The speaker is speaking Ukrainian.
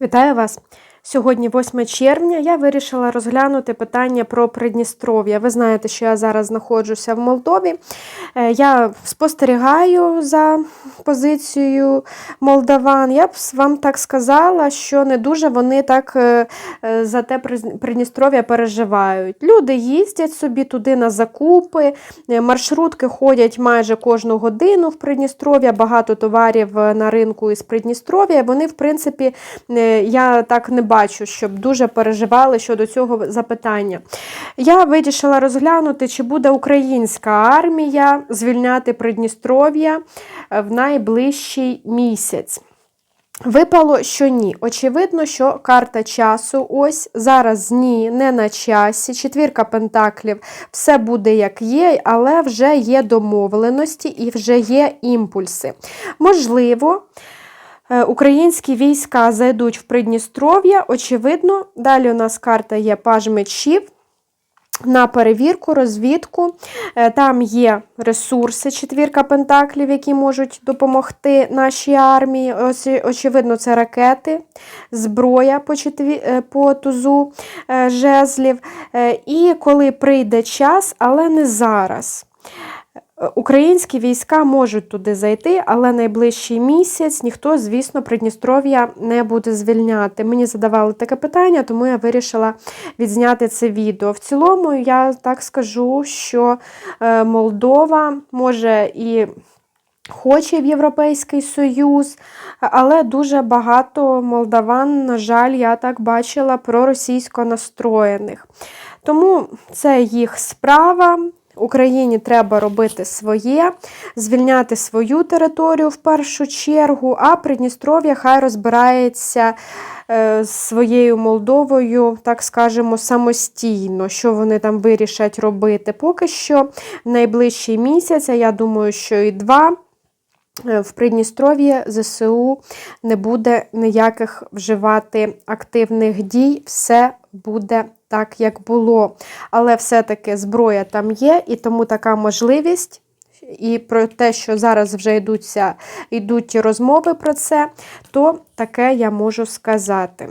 Вітаю вас! Сьогодні 8 червня. Я вирішила розглянути питання про Придністров'я. Ви знаєте, що я зараз знаходжуся в Молдові. Е, Я спостерігаю за позицією молдаван. Я б вам так сказала, що не дуже вони так е, е, за те Придністров'я переживають. Люди їздять собі туди на закупи, маршрутки ходять майже кожну годину в Придністров'я, багато товарів на ринку із Придністров'я. Вони, в принципі, я так не бачу, щоб дуже переживали щодо цього запитання. Я вирішила розглянути, чи буде українська армія звільняти Придністров'я е, в найближчий місяць. Випало, що ні. Очевидно, що карта часу ось зараз ні, не на часі. Четвірка пентаклів, все буде як є, але вже є домовленості і вже є імпульси. Можливо, українські війська зайдуть в Придністров'я. Очевидно, далі у нас карта є паж мечів. На перевірку, розвідку. Е, Там є ресурси, четвірка пентаклів, які можуть допомогти нашій армії. Очевидно, це ракети, зброя по, четві... е, по тузу е, жезлів. Е, І коли прийде час, але не зараз. Е, Українські війська можуть туди зайти, але найближчий місяць ніхто, звісно, Придністров'я не буде звільняти. Мені задавали таке питання, тому я вирішила відзняти це відео. В цілому, я так скажу, що е, Молдова може і хоче в Європейський Союз, але дуже багато молдаван, на жаль, я так бачила, проросійсько настроєних. Тому це їх справа. Україні треба робити своє, звільняти свою територію в першу чергу, а Придністров'я хай розбирається е, з своєю Молдовою, так скажемо, самостійно, що вони там вирішать робити. Поки що найближчий місяць, а я думаю, що і два. Е, В Придністров'ї ЗСУ не буде ніяких вживати активних дій, все буде так, як було. Але все-таки зброя там є, і тому така можливість. І про те, що зараз вже йдуться, йдуть розмови про це, то таке я можу сказати.